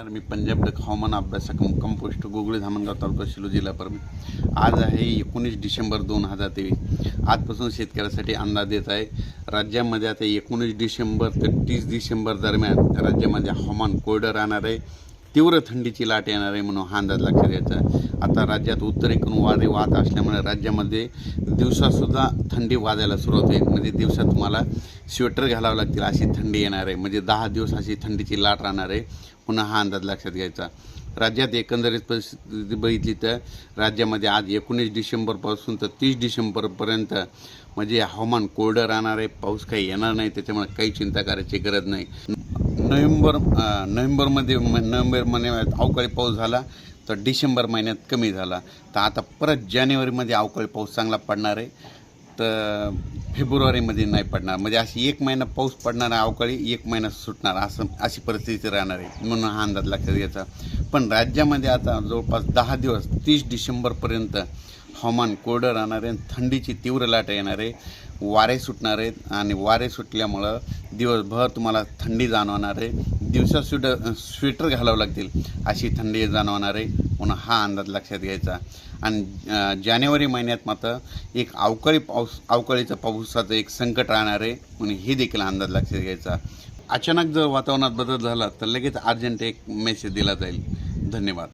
मी Punjab duck हवामान अभ्यासक compost गुगळी Dhamangaon तालुका शिलो जिल्हा परमी आज आहे एकोणीस डिसेंबर दोन हजार तेवीस. आजपासून शेतकऱ्यासाठी अंदाज देत आहे राज्यामध्ये आता एकोणीस डिसेंबर ते तीस डिसेंबर दरम्यान राज्यामध्ये हवामान कोरडं राहणार आहे. तीव्र थंडीची लाट येणार आहे म्हणून हा अंदाज लक्षात घ्यायचा आता राज्यात उत्तरेकडून वारे वाहत असल्यामुळे राज्यामध्ये दिवसासुद्धा थंडी वाजायला सुरुवात होईल. म्हणजे दिवसात तुम्हाला स्वेटर घालावं लागतील अशी थंडी येणार आहे. म्हणजे दहा दिवस अशी थंडीची लाट राहणार आहे पुन्हा हा अंदाज लक्षात घ्यायचा. राज्यात एकंदरीत परिस्थिती बघितली तर राज्यामध्ये आज एकोणीस डिसेंबरपासून तर तीस डिसेंबरपर्यंत म्हणजे हवामान कोरडं राहणार आहे पाऊस काही येणार नाही त्याच्यामुळे काही चिंता करायची गरज नाही. नोव्हेंबर नोव्हेंबरमध्ये नोव्हेंबर महिन्यात अवकाळी पाऊस झाला तर डिसेंबर महिन्यात कमी झाला. तर आता परत जानेवारीमध्ये अवकाळी पाऊस चांगला पडणार आहे. तर फेब्रुवारीमध्ये नाही पडणार. म्हणजे अशी एक महिना पाऊस पडणार आहे अवकाळी एक महिना सुटणार असं अशी परिस्थिती राहणार आहे म्हणून हा अंदाज लक्षात घ्यायचा. पण राज्यामध्ये आता जवळपास दहा दिवस तीस डिसेंबरपर्यंत हवामान कोरडं राहणार आहे थंडीची तीव्र लाट येणार आहे. वारे सुटणार आहेत आणि वारे सुटल्यामुळं दिवसभर तुम्हाला थंडी जाणवणार आहे. दिवसा स्वेट स्वेटर घालावं लागतील अशी थंडी जाणवणार आहे. म्हणून हा अंदाज लक्षात घ्यायचा. आणि जानेवारी महिन्यात मात्र एक अवकाळी पाऊस अवकाळीचा पावसाचं एक संकट राहणार आहे. म्हणून हे देखील अंदाज लक्षात घ्यायचा. अचानक जर वातावरणात बदल झाला तर लगेच अर्जंट एक मेसेज दिला जाईल. धन्यवाद.